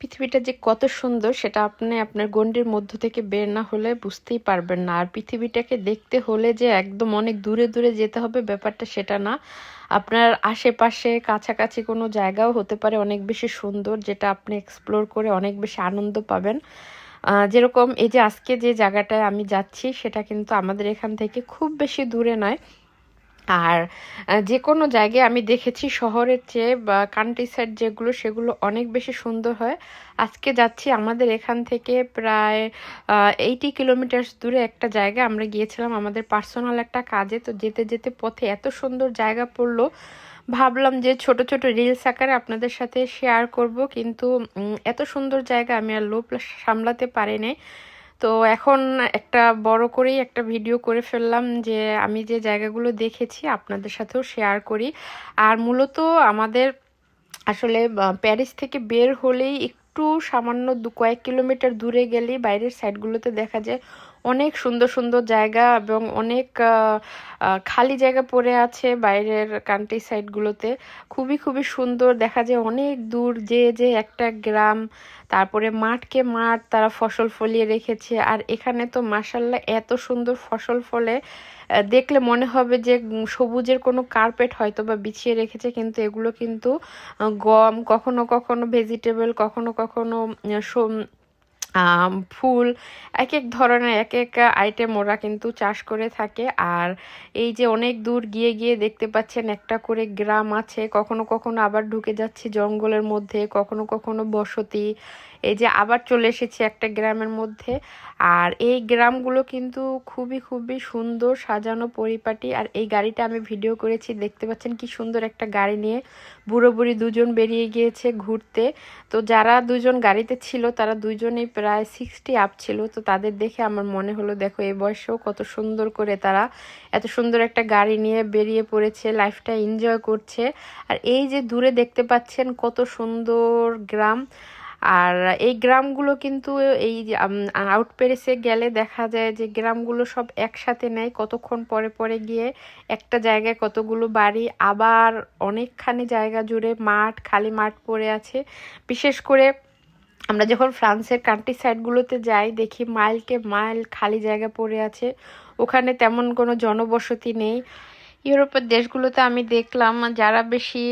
পৃথিবীটা যে কত সুন্দর, সেটা আপনি আপনার গণ্ডির মধ্য থেকে বের না হলে বুঝতেই পারবেন না। আর পৃথিবীটাকে দেখতে হলে যে একদম অনেক দূরে দূরে যেতে হবে, ব্যাপারটা সেটা না। আপনার আশেপাশে কাছাকাছি কোনো জায়গাও হতে পারে অনেক বেশি সুন্দর, যেটা আপনি এক্সপ্লোর করে অনেক বেশি আনন্দ পাবেন। যেরকম এই যে আজকে যে জায়গাটায় আমি যাচ্ছি, সেটা কিন্তু আমাদের এখান থেকে খুব বেশি দূরে নয়। আর যে কোনো জায়গায় আমি দেখেছি শহরের চেয়ে বা কান্ট্রি সাইড যেগুলো, সেগুলো অনেক বেশি সুন্দর হয়। আজকে যাচ্ছি আমাদের এখান থেকে প্রায় এইটি কিলোমিটার্স দূরে একটা জায়গা আমরা গিয়েছিলাম আমাদের পার্সোনাল একটা কাজে। তো যেতে যেতে পথে এত সুন্দর জায়গা পড়ল। ভাবলাম যে ছোট ছোট রিলস আকারে আপনাদের সাথে শেয়ার করব। কিন্তু এত সুন্দর জায়গা আমি আর লোভ সামলাতে পারিনি। তো এখন একটা বড় করেই একটা ভিডিও করে ফেললাম যে আমি যে জায়গাগুলো দেখেছি আপনাদের সাথেও শেয়ার করি। আর মূলত আমাদের আসলে প্যারিস থেকে বের হলেই একটু সামান্য দু কয়েক কিলোমিটার দূরে গেলেই বাইরের সাইডগুলোতে দেখা যায় অনেক সুন্দর সুন্দর জায়গা এবং অনেক খালি জায়গা পড়ে আছে বাইরের কান্ট্রি সাইডগুলোতে খুবই খুবই সুন্দর। দেখা যায় অনেক দূর যে যে একটা গ্রাম, তারপরে মাঠকে মাঠ তারা ফসল ফলিয়ে রেখেছে। আর এখানে তো মাসাল্লাহ এত সুন্দর ফসল ফলে দেখলে মনে হবে যে সবুজের কোনো কার্পেট হয়তো বা বিছিয়ে রেখেছে, কিন্তু এগুলো কিন্তু গম, কখনো কখনো ভেজিটেবল কখনো কখনো ফুল এক এক ধরনের এক এক আইটেম ওরা কিন্তু চাষ করে থাকে। আর এই যে অনেক দূর গিয়ে গিয়ে দেখতে পাচ্ছেন একটা করে গ্রাম আছে। কখনো কখনো আবার ঢুকে যাচ্ছে জঙ্গলের মধ্যে, কখনো কখনো বসতি। এই যে আবার চলে এসেছি একটা গ্রামের মধ্যে। আর এই গ্রামগুলো কিন্তু খুবই খুবই সুন্দর সাজানো পরিপাটি। আর এই গাড়িটা আমি ভিডিও করেছি, দেখতে পাচ্ছেন কি সুন্দর একটা গাড়ি নিয়ে। বুড়ো বুড়ি দুজন বেরিয়ে গিয়েছে ঘুরতে। তো যারা দুজন গাড়িতে ছিল, তারা দুজনেই প্রায় সিক্সটি আপ ছিল। তো তাদের দেখে আমার মনে হলো, দেখো এই বয়সেও কত সুন্দর করে তারা এত সুন্দর একটা গাড়ি নিয়ে বেরিয়ে পড়েছে লাইফটা এনজয় করছে। আর এই যে দূরে দেখতে পাচ্ছেন কত সুন্দর গ্রাম। আর এই গ্রামগুলো কিন্তু এই আউট প্যারিসে গেলে দেখা যায় যে গ্রামগুলো সব একসাথে নেয়। কতক্ষণ পরে পরে গিয়ে একটা জায়গায় কতগুলো বাড়ি, আবার অনেকখানি জায়গা জুড়ে মাঠ, খালি মাঠ পড়ে আছে। বিশেষ করে আমরা যখন ফ্রান্সের কান্ট্রি সাইডগুলোতে যাই, দেখি মাইলকে মাইল খালি জায়গা পড়ে আছে। ওখানে তেমন কোনো জনবসতি নেই। ইউরোপের দেশগুলোতে আমি দেখলাম, যারা বেশি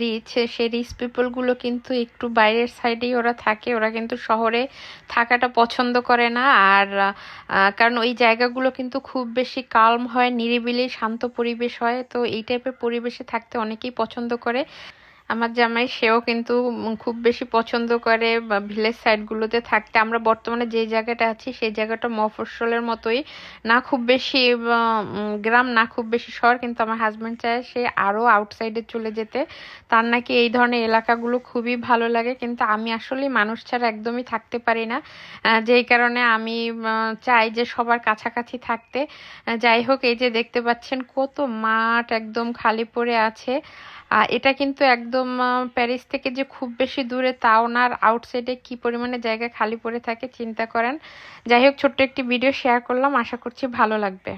রিচ সেই রিচ পিপলগুলো কিন্তু একটু বাইরের সাইডেই ওরা থাকে। ওরা কিন্তু শহরে থাকাটা পছন্দ করে না। আর কারণ ওই জায়গাগুলো কিন্তু খুব বেশি কালম হয়, নিরিবিলি, শান্ত পরিবেশ হয়। তো এই টাইপের পরিবেশে থাকতে অনেকেই পছন্দ করে। আমার জামাই সেও কিন্তু খুব বেশি পছন্দ করে, বা ভিলেজ সাইডগুলোতে থাকতে। আমরা বর্তমানে যে জায়গাটা আছি, সেই জায়গাটা মফস্বলের মতোই। না খুব বেশি গ্রাম, না খুব বেশি শহর, কিন্তু আমার হাজব্যান্ড চায় সে আরও আউটসাইডে চলে যেতে। তার নাকি এই ধরনের এলাকাগুলো খুবই ভালো লাগে, কিন্তু আমি আসলে মানুষ ছাড়া একদমই থাকতে পারি না। যেই কারণে আমি চাই যে সবার কাছাকাছি থাকতে। যাই হোক, এই যে দেখতে পাচ্ছেন কত মাঠ একদম খালি পড়ে আছে। এটা কিন্তু একদম প্যারিস থেকে যে খুব বেশি দূরে তাও না, আর আউটসাইডে কি পরিমাণে জায়গা খালি পড়ে থাকে চিন্তা করেন। যাই হোক, ছোট্ট একটি ভিডিও শেয়ার করলাম, আশা করছি ভালো লাগবে।